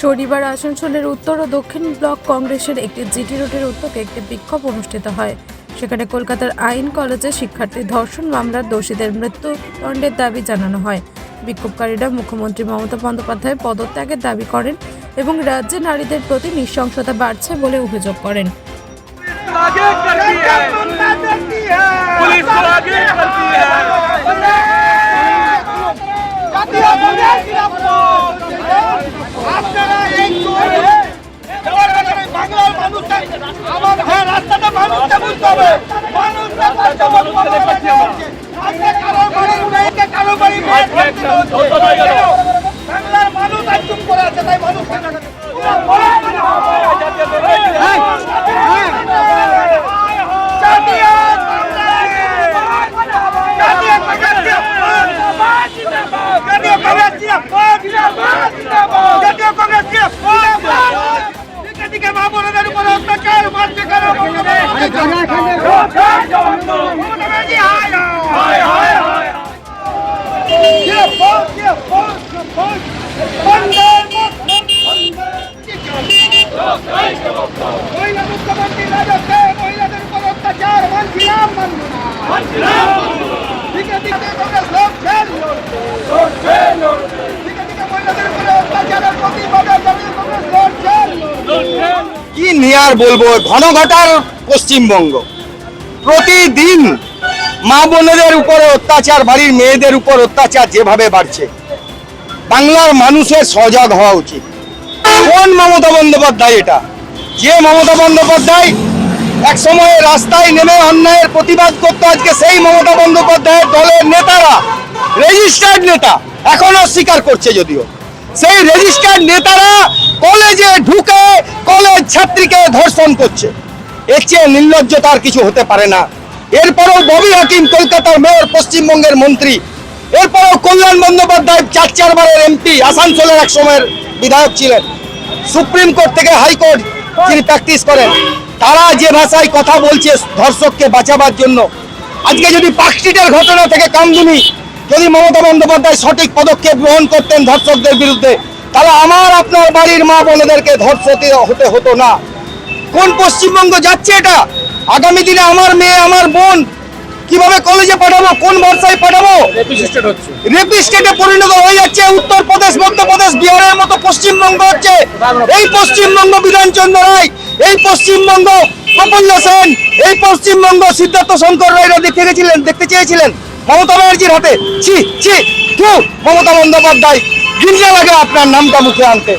শনিবার আসানসোলের উত্তর ও দক্ষিণ ব্লক কংগ্রেসের একটি জিটি রোডের উদ্যোগে একটি বিক্ষোভ অনুষ্ঠিত হয়। সেখানে কলকাতার আইন কলেজে শিক্ষার্থী ধর্ষণ মামলার দোষীদের মৃত্যুদণ্ডের দাবি জানানো হয়। বিক্ষোভকারীরা মুখ্যমন্ত্রী মমতা বন্দ্যোপাধ্যায় পদত্যাগের দাবি করেন এবং রাজ্যে নারীদের প্রতি নৃশংসতা বাড়ছে বলে অভিযোগ করেন। বাংলার মানুষ আজ চুপ করে আছে তাই মানুষ জাতীয় জাতীয় কংগ্রেস মহিলা মুখ্যমন্ত্রী রাজত্বে মহিলাদের উপর অত্যাচার মানছিলাম মানব না আর বলব, ঘন ঘটার পশ্চিমবঙ্গ। প্রতিদিন মা বোনেদের উপরে অত্যাচার, বাড়ির মেয়েদের উপর অত্যাচার যেভাবে বাড়ছে, বাংলার মানুষের সজাগ হওয়া উচিত। কোন মমতা বন্দ্যোপাধ্যায় এটা? যে মমতা বন্দ্যোপাধ্যায় এক সময় রাস্তায় নেমে অন্যায়ের প্রতিবাদ করতো, আজকে সেই মমতা বন্দ্যোপাধ্যায়ের দলের নেতারা রেজিস্টার্ড নেতা, এখনও স্বীকার করছে যদিও। সেই রেজিস্টার্ড নেতারা কলেজে ঢুকে কলেজ ছাত্রীকে ধর্ষণ করছে। এর চেয়ে নির্লজ্জতা আর কিছু হতে পারে না। এরপরেও ববি হাকিম, কলকাতার মেয়র, পশ্চিমবঙ্গের মন্ত্রী। এরপরেও কল্যাণ বন্দ্যোপাধ্যায় চার চারবারের এমপি, আসানসোলের এক সময়ের বিধায়ক ছিলেন। সুপ্রিম কোর্ট থেকে হাইকোর্ট যিনি প্র্যাকটিস করেন। তারা যে ভাষায় কথা বলছে ধর্ষককে বাঁচাবার জন্য। আজকে যদি পার্কস্ট্রিটের ঘটনা থেকে কামদুনি যদি মমতা বন্দ্যোপাধ্যায় সঠিক পদক্ষেপ গ্রহণ করতেন ধর্ষকদের বিরুদ্ধে তাহলে আমার আপনার বাড়ির মা বোনেদেরকে ধর্ষতে হতে হতো না। কোন পশ্চিমবঙ্গ যাচ্ছে এটা? আগামী দিনে আমার মেয়ে আমার বোন কীভাবে কলেজে পাঠাবো কোন ভরসায় পাঠাবো? রেপিস্টেটে পরিণত হয়ে যাচ্ছে উত্তরপ্রদেশ মধ্যপ্রদেশ বিহারের মতো পশ্চিমবঙ্গ হচ্ছে। এই পশ্চিমবঙ্গ বিধানচন্দ্র রায় এই পশ্চিমবঙ্গ প্রফুল্ল সেন এই পশ্চিমবঙ্গ সিদ্ধার্থ শঙ্কর রায়রা দেখতে গেছিলেন দেখতে চেয়েছিলেন। মমতা ব্যানার্জির হাতে। ছি ছি কেউ মমতা বন্দ্যোপাধ্যায়। ঘৃণা লাগে আপনার নামটা মুখে আনতে।